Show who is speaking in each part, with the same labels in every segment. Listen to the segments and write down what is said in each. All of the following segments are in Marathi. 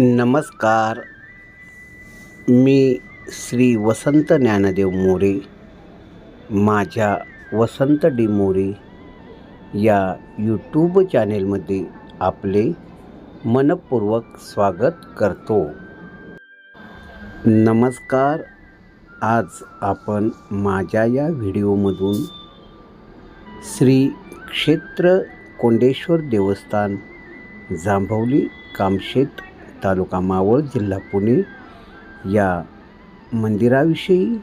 Speaker 1: नमस्कार. मी श्री वसंत ज्ञानदेव मोरे माझ्या वसंत डी मोरे या यूट्यूब चॅनेलमध्ये आपले मनपूर्वक स्वागत करतो. नमस्कार. आज आपण माझ्या या व्हिडिओमधून श्री क्षेत्र कोंडेश्वर देवस्थान जांभवली कामशेत तालुका मावळ जिल्हा पुणे. या मंदिराविषयी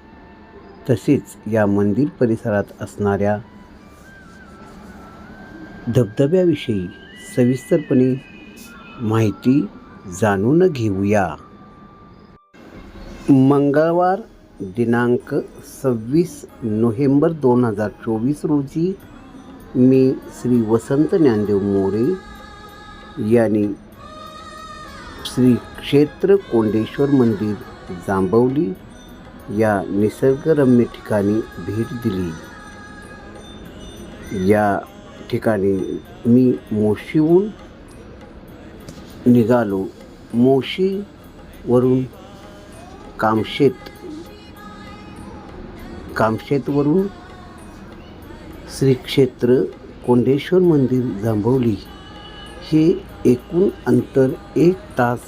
Speaker 1: तसेच या मंदिर परिसरात असणाऱ्या धबधब्याविषयी सविस्तरपणे माहिती जाणून घेऊया. मंगळवार दिनांक सव्वीस नोव्हेंबर दोन हजार चोवीस रोजी मी श्री वसंत ज्ञानदेव मोरे यांनी श्री क्षेत्र कोंडेश्वर मंदिर जांभवली या निसर्गरम्य ठिकाणी भेट दिली. या ठिकाणी मी मोशीहून निघालो. मोशीवरून कामशेत कामशेतवरून श्री क्षेत्र कोंडेश्वर मंदिर जांभवली हे एकूण अंतर एक तास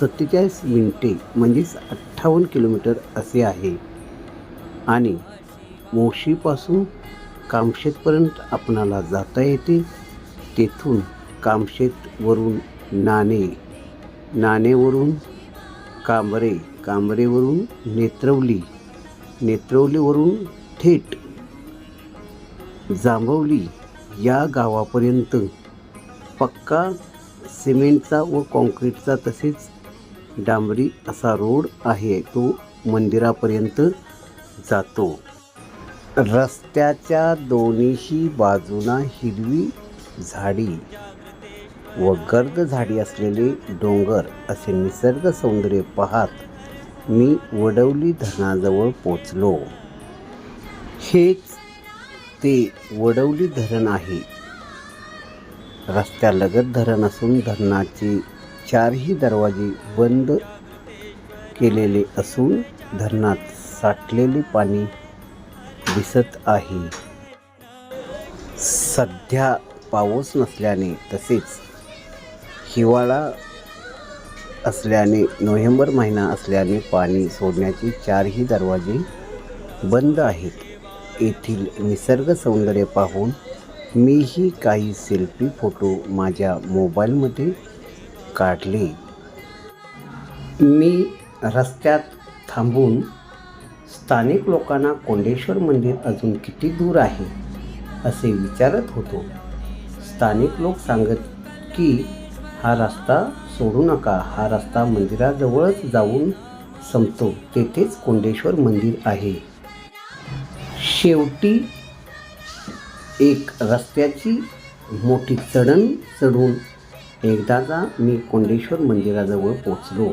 Speaker 1: सत्तेचाळीस मिनिटे म्हणजेच अठ्ठावन्न किलोमीटर असे आहे. आणि मोशीपासून कामशेतपर्यंत आपणाला जाता येते. तेथून कामशेतवरून नाणे नाणेवरून कांबरे कांबरेवरून नेत्रवली नेत्रवलीवरून थेट जांभवली या गावापर्यंत पक्का सिमेंटचा व काँक्रीटचा तसेच डांबरी असा रोड आहे तो मंदिरापर्यंत जातो. रस्त्याच्या दोन्हीशी बाजूना हिरवी झाडी व गर्द झाडी असलेले डोंगर असे निसर्ग सौंदर्य पाहत मी वडवली धरणाजवळ पोचलो. हेच ते वडवली धरण आहे. रस्त्यालगत धरण असून धरणाची चारही दरवाजे बंद केलेले असून धरणात साठलेले पाणी दिसत आहे. सध्या पाऊस नसल्याने तसेच हिवाळा असल्याने नोव्हेंबर महिना असल्याने पाणी सोडण्याचे चारही दरवाजे बंद आहेत. येथील निसर्ग सौंदर्य पाहून मीही काही सेल्फी फोटो माझ्या मोबाईलमध्ये काढले. मी रस्त्यात थांबून स्थानिक लोकांना कोंडेश्वर मंदिर अजून किती दूर आहे असे विचारत होतो. स्थानिक लोक सांगत की हा रस्ता सोडू नका हा रस्ता मंदिराजवळच जाऊन संपतो तेथेच कोंडेश्वर मंदिर आहे. शेवटी एक रस्त्याची मोठी चढण चढून एकदाचा मी कोंडेश्वर मंदिराजवळ पोचलो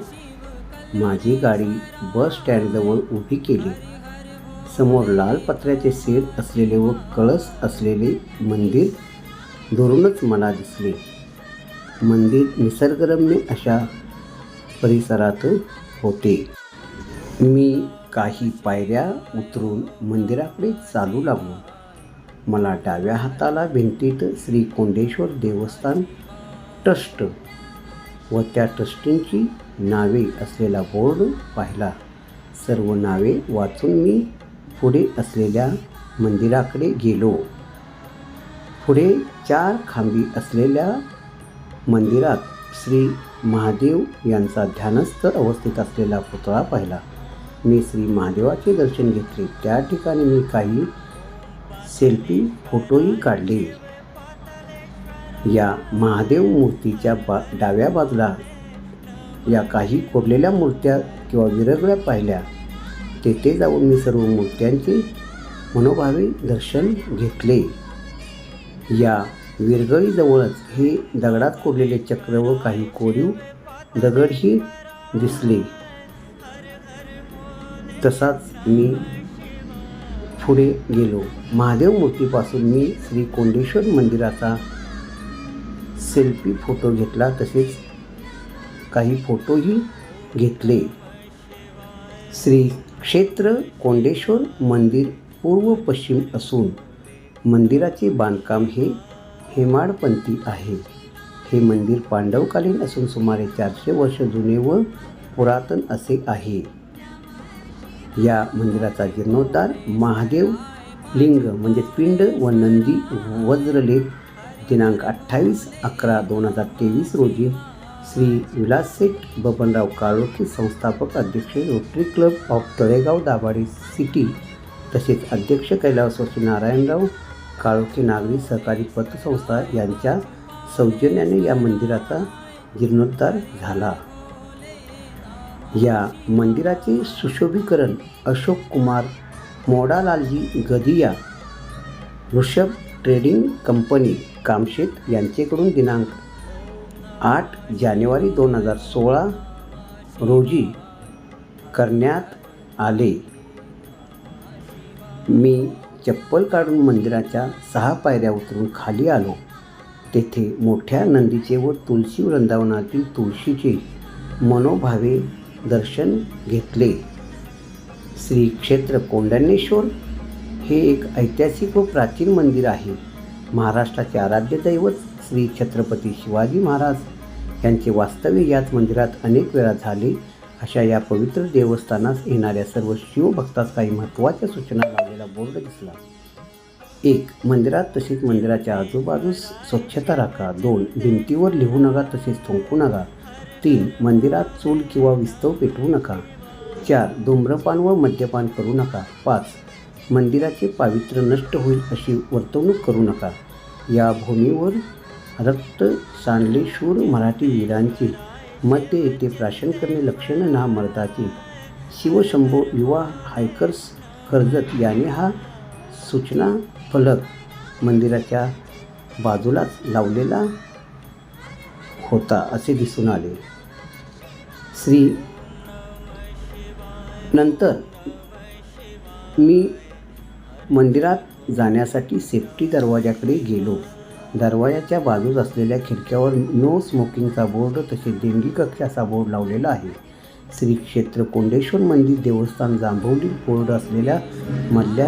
Speaker 1: माझी गाडी बस स्टँडजवळ उभी केली. समोर लाल पत्र्याचे सेट असलेले व कळस असलेले मंदिर दुरूनच मला दिसले. मंदिर निसर्गरम्य अशा परिसरात होते. मी काही पायऱ्या उतरून मंदिराकडे चालू लागलो. मला डाव्या हाताला भिंतीत श्री कोंडेश्वर देवस्थान ट्रस्ट व त्या ट्रस्टींची नावे असलेला बोर्ड पाहिला. सर्व नावे वाचून मी पुढे असलेल्या मंदिराकडे गेलो. पुढे चार खांबी असलेल्या मंदिरात श्री महादेव यांचा ध्यानस्थ अवस्थेत असलेला पुतळा पाहिला. मी श्री महादेवाचे दर्शन घेतले. त्या ठिकाणी मी काही सेल्फी फोटोही काढले. या महादेव मूर्तीच्या बा डाव्या बाजूला या काही कोरलेल्या मूर्त्या किंवा विरगळ्या पाहिल्या. तेथे जाऊन मी सर्व मूर्त्यांचे मनोभावे दर्शन घेतले. या विरगळीजवळच हे दगडात कोरलेले चक्र व काही कोरीव दगडही दिसले. तसाच मी पुढे गेलो. महादेव मूर्तीपासून मी श्री कोंडेश्वर मंदिराचा सेल्फी फोटो घेतला तसेच काही फोटोही घेतले. श्री क्षेत्र कोंडेश्वर मंदिर पूर्व पश्चिम असून मंदिराचे बांधकाम हे हेमाडपंथी आहे. हे मंदिर पांडवकालीन असून सुमारे चारशे वर्ष जुने व पुरातन असे आहे. या मंदिराचा जीर्णोद्धार महादेव लिंग म्हणजे पिंड व नंदी वज्रलेख दिनांक अठ्ठावीस अकरा दोन हजार तेवीस रोजी श्री विलाससेठ बबनराव काळोखे संस्थापक अध्यक्ष Rotary club of Talegaon Dabhade city तसेच अध्यक्ष कैलासवासी नारायणराव काळोखे नागरी सहकारी पतसंस्था यांच्या सौजन्याने या मंदिराचा जीर्णोद्धार झाला. या मंदिराचे सुशोभीकरण अशोक कुमार मोडालालजी गदिया ऋषभ ट्रेडिंग कंपनी कामशेत यांचेकडून दिनांक आठ जानेवारी दोन हजार सोळा रोजी करण्यात आले. मी चप्पल काढून मंदिराच्या सहा पायऱ्या उतरून खाली आलो. तेथे मोठ्या नंदीचे व तुलसी वृंदावनातील तुळशीचे मनोभावे दर्शन घेतले. श्री क्षेत्र कोंडण्येश्वर हे एक ऐतिहासिक व प्राचीन मंदिर आहे. महाराष्ट्राचे आराध्य दैवत श्री छत्रपती शिवाजी महाराज यांचे वास्तव्य याच मंदिरात अनेक वेळा झाले. अशा या पवित्र देवस्थानास येणाऱ्या सर्व शिवभक्तास काही महत्त्वाच्या सूचना लावलेला बोर्ड दिसला. एक मंदिरात तसेच मंदिराच्या आजूबाजूस स्वच्छता राखा. दोन भिंतीवर लिहू नका तसेच थुंकू नका. तीन मंदिरात चूल किंवा विस्तव पेटवू नका. चार धूम्रपान व मद्यपान करू नका. पाच मंदिराचे पावित्र्य नष्ट होईल अशी वर्तवणूक करू नका. या भूमीवर रक्त सांडले शूर मराठी वीरांचे मध्य येथे प्राशन करणे लक्षण ना मर्दाचे शिवशंभो युवा हायकर्स कर्जत याने हा सूचना फलक मंदिराच्या बाजूलाच लावलेला होता असे दिसून आले. श्री नंतर मी मंदिरात जाण्यासाठी सेफ्टी दरवाजाकडे गेलो. दरवाजाच्या बाजूस असलेल्या खिडक्यावर नो स्मोकिंगचा बोर्ड तसेच देणगी कक्षाचा बोर्ड लावलेला आहे. श्री क्षेत्र कोंडेश्वर मंदिर देवस्थान जांभवली बोर्ड असलेल्या मधल्या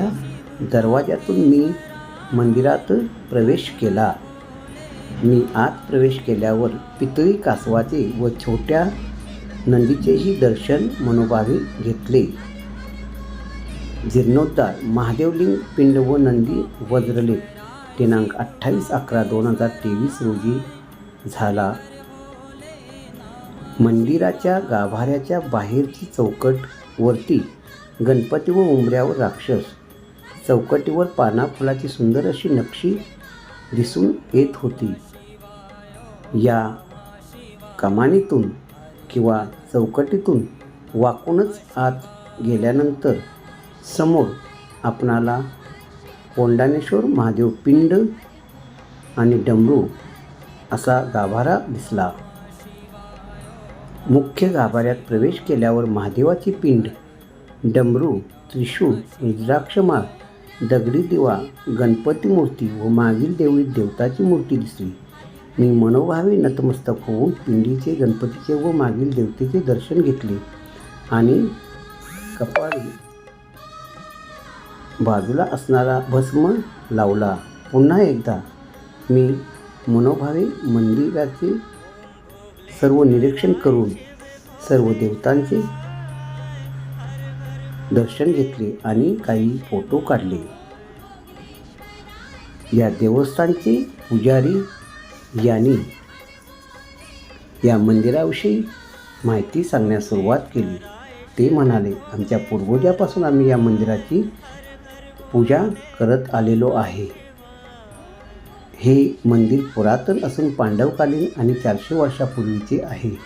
Speaker 1: दरवाजातून मी मंदिरात प्रवेश केला. मी आत प्रवेश केल्यावर पितळी कासवाचे व छोट्या नंदीचेही दर्शन मनोभावे घेतले. जीर्णोद्धार महादेवलिंग पिंड व नंदी वज्रले. दिनांक अठ्ठावीस अकरा दोन हजार तेवीस रोजी झाला. मंदिराच्या गाभाऱ्याच्या बाहेरची चौकट वरती गणपती व उंबऱ्यावर राक्षस. चौकटीवर पाना फुलाची सुंदर अशी नक्षी दिसून येत होती. या कमानीतून किंवा चौकटीतून वाकूनच आत गेल्यानंतर समोर आपणाला कोंडानेश्वर महादेव पिंड आणि डमरू असा गाभारा दिसला. मुख्य गाभाऱ्यात प्रवेश केल्यावर महादेवाची पिंड डमरू त्रिशूळ रुद्राक्षमाळ दगडी दिवा गणपती मूर्ती व मागील देवळीत देवताची मूर्ती दिसली. मी मनोभावे नतमस्तक होऊन पिंडीचे गणपतीचे व मागील देवतेचे दर्शन घेतले आणि कपाळी बाजूला असणारा भस्म लावला. पुन्हा एकदा मी मनोभावे मंदिराचे सर्व निरीक्षण करून सर्व देवतांचे दर्शन घेतले आणि काही फोटो काढले. या देवस्थानचे पुजारी यांनी या मंदिराविषयी माहिती सांगण्यास सुरुवात केली. ते म्हणाले आमच्या पूर्वजापासून आम्ही या मंदिराची पूजा करत आलेलो आहे. हे मंदिर पुरातन असून पांडवकालीन आणि चारशे वर्षापूर्वीचे आहे.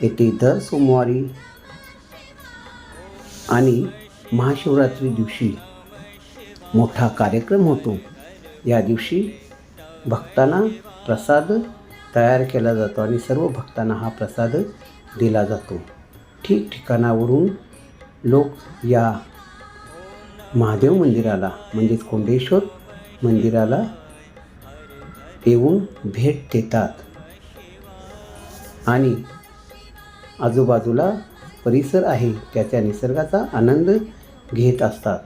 Speaker 1: येथे दर सोमवारी आणि महाशिवरात्री दिवशी मोठा कार्यक्रम होतो. या दिवशी भक्तांना प्रसाद तयार केला जातो आणि सर्व भक्तांना हा प्रसाद दिला जातो. ठिकठिकाणावरून लोक या महादेव मंदिराला म्हणजेच कोंडेश्वर मंदिराला येऊन भेट देतात. आणि आजूबाजूला परिसर आहे त्याच्या निसर्गाचा आनंद घेत असतात.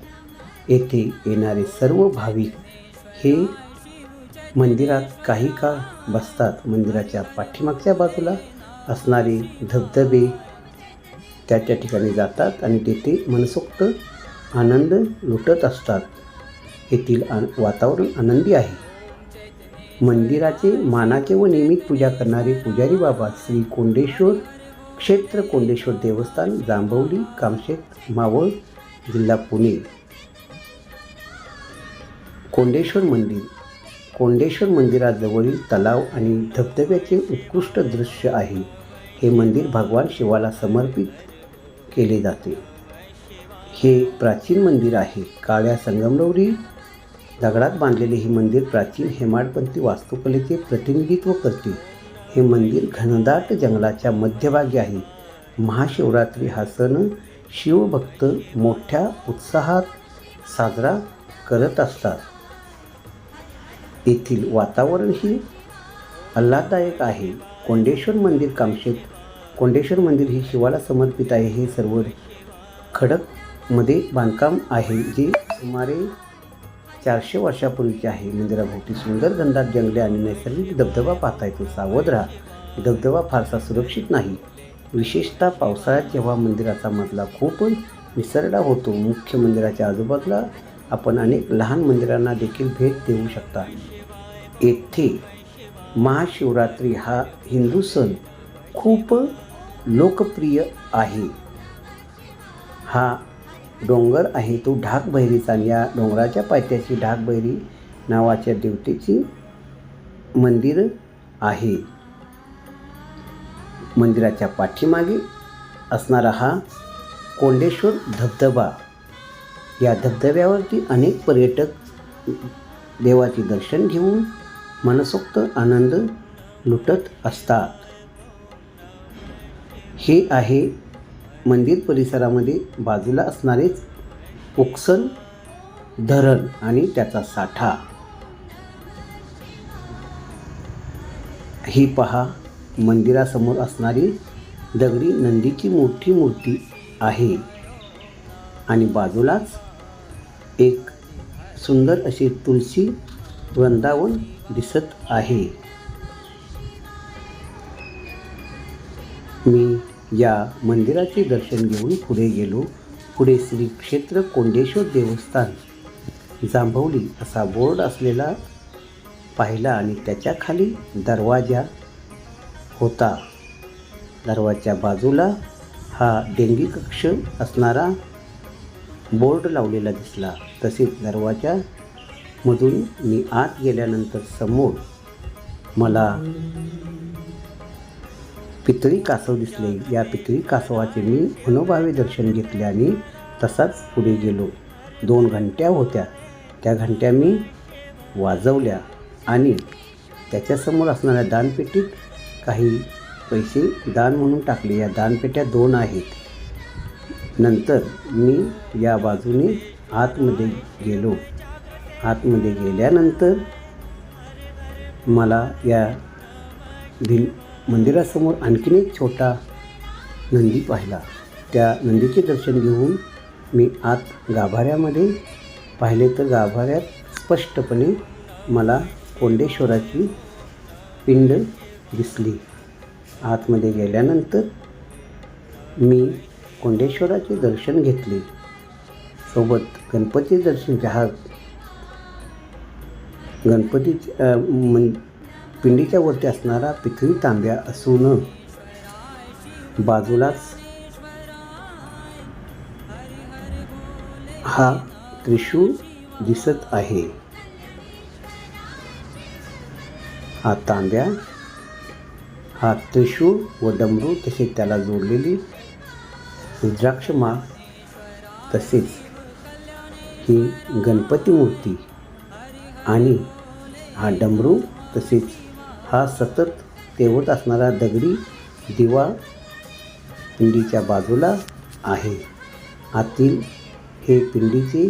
Speaker 1: येथे येणारे सर्व भाविक हे मंदिरात काही काळ बसतात. मंदिराच्या पाठीमागच्या बाजूला असणारे धबधबे त्या त्या ठिकाणी जातात आणि तेथे मनसोक्त आनंद लुटत असतात. येथील आन वातावरण आनंदी आहे. मंदिराचे मानाचे व नियमित पूजा करणारे पुजारी बाबा श्री कोंडेश्वर क्षेत्र कोंडेश्वर देवस्थान जांभवली कामशेत मावळ जिल्हा पुणे. कोंडेश्वर मंदिर कोंडेश्वर मंदिराजवळील तलाव आणि धबधब्याचे उत्कृष्ट दृश्य आहे. हे मंदिर भगवान शिवाला समर्पित केले जाते. हे प्राचीन मंदिर आहे. काळ्या संगमरवरी दगडात बांधलेले हे मंदिर प्राचीन हेमाडपंथी वास्तुकलेचे प्रतिनिधित्व करते. हे मंदिर घनदाट जंगलाच्या मध्यभागी आहे. महाशिवरात्री हा सण शिवभक्त मोठ्या उत्साहात साजरा करत असतात. येथील वातावरणही आल्हाददायक आहे. कोंडेश्वर मंदिर कामशेत कोंडेश्वर मंदिर हे शिवाला समर्पित आहे. हे सर्व खडकमध्ये बांधकाम आहे जे सुमारे चारशे वर्षापूर्वीचे आहे. मंदिराभोवती सुंदर गंधात जंगले आणि नैसर्गिक धबधबा पाहता येतो. सावध राहा. धबधबा फारसा सुरक्षित नाही. विशेषतः पावसाळ्यात जेव्हा मंदिराचा मजला खूप निसरडा होतो मुख्य मंदिराच्या आजूबाजूला आपण अनेक लहान मंदिरांना देखील भेट देऊ शकता. येथे महाशिवरात्री हा हिंदू सण खूप लोकप्रिय आहे. हा डोंगर आहे तो ढाकबैरीचा आणि या डोंगराच्या पायथ्याची ढाकबैरी नावाच्या देवतेची मंदिर आहे. मंदिराच्या पाठीमागे असणारा हा कोंडेश्वर धबधबा या धबधब्यावरती अनेक पर्यटक देवाचे दर्शन घेऊन मनसोक्त आनंद लुटत असतात. हे आहे मंदिर परिसरामध्ये बाजूला असणारेच ओक्सन धरण आणि त्याचा साठा. ही पहा मंदिरासमोर असणारी दगडी नंदीची मोठी मूर्ती आहे आणि बाजूलाच एक सुंदर अशी तुलसी वृंदावन दिसत आहे. मी या मंदिराचे दर्शन घेऊन पुढे गेलो. पुढे श्री क्षेत्र कोंडेश्वर देवस्थान. जांभवली असा बोर्ड असलेला पाहिला आणि त्याच्याखाली दरवाजा होता. दरवाजा बाजूला हा डेंगी कक्ष असणारा बोर्ड लावलेला दिसला. तसेच दरवाजामधून मी आत गेल्यानंतर समोर मला पितळी कासव दिसले. या पितळी कासवाचे मी मनोभावे दर्शन घेतले आणि तसाच पुढे गेलो. दोन घंट्या होत्या. त्या घंट्या मी वाजवल्या आणि त्याच्यासमोर असणाऱ्या दानपेटीत काही पैसे दान म्हणून टाकले. या दानपेट्या दोन आहेत. नंतर मी या बाजूने आतमध्ये गेलो. आतमध्ये गेल्यानंतर मला या भिन मंदिरासमोर आणखीन एक छोटा नंदी पाहिला. त्या नंदीचे दर्शन घेऊन मी आत गाभाऱ्यामध्ये पाहिले तर गाभाऱ्यात स्पष्टपणे मला कोंडेश्वराची पिंड दिसली. आतमध्ये गेल्यानंतर मी कोंडेश्वराचे दर्शन घेतले. सोबत गणपती दर्शन हा गणपती मन पिंडीच्या वरती असणारा पिथवी तांब्या असून बाजूलाच हा त्रिशूळ दिसत आहे. हा तांब्या हा त्रिशूळ व डमरू तसे त्याला जोडलेली रुद्राक्षमाळ तसेच ही गणपती मूर्ती आणि हा डमरू तसेच हा सतत तेवत असणारा दगडी दिवा पिंडीच्या बाजूला आहे. आतील हे पिंडीचे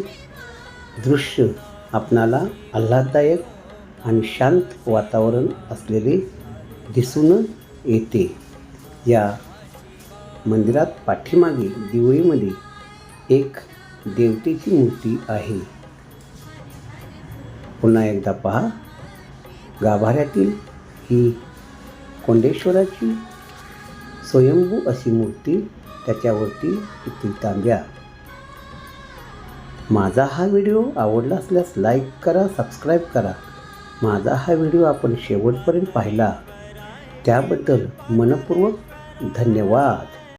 Speaker 1: दृश्य आपणाला आल्हाददायक आणि शांत वातावरण असलेले दिसून येते. या मंदिरात पाठीमागे दिवळीमध्ये एक देवतेची मूर्ती आहे. पुन्हा एकदा पहा. गाभाऱ्यातील ही कोंडेश्वराची स्वयंभू अशी मूर्ती त्याच्यावरती किती तांब्या माझा हा व्हिडिओ आवडला असल्यास लाईक करा सबस्क्राईब करा. माझा हा व्हिडिओ आपण शेवटपर्यंत पाहिला. त्याबद्दल मनपूर्वक धन्यवाद.